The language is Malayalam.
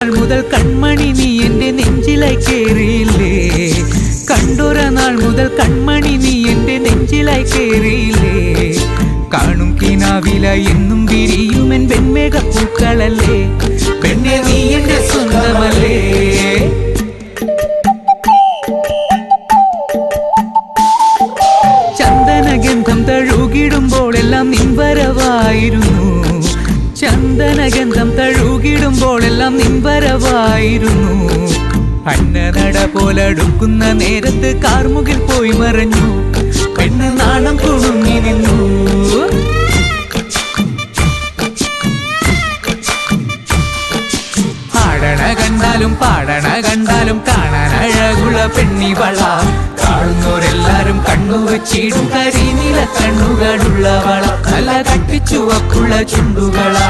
മുതൽ കൺമണി നീ എന്റെ നെഞ്ചിലായി കയറിയില്ലേ കണ്ടൊര നാൾ മുതൽ കൺമണി നീ എന്റെ നെഞ്ചിലായി കയറിയില്ലേ കാണും കിനാവില എന്നും വിരിയുമെൻ വെൺമേഘ പൂക്കളല്ലേ? പെണ്ണെ നീ എന്റെ സ്വന്തമല്ലേ? ചന്ദനഗന്ധം തഴുകിടുമ്പോൾ എല്ലാം നിൻവരവായിരുന്നു ചന്ദനഗന്ധം തഴുകിടുമ്പോൾ എല്ലാം നിൻവരവായിരുന്നു അന്നനട പോലടുക്കുന്ന നേരത്ത് കാർമുകിൽ പോയി മറഞ്ഞു. പെണ്ണ് നാണം കുണുങ്ങി നിന്നു. ആടണ കണ്ടാലും പാടണ കണ്ടാലും കാണാൻ അഴകുള്ള പെണ്ണിവള കാണുന്നവരെല്ലാരും കണ്ണു വെച്ചിടും കരിനില കണ്ണുകളുള്ളവള നല്ല കട്ടിച്ചുവക്കുള്ള ചുണ്ടുകളാ.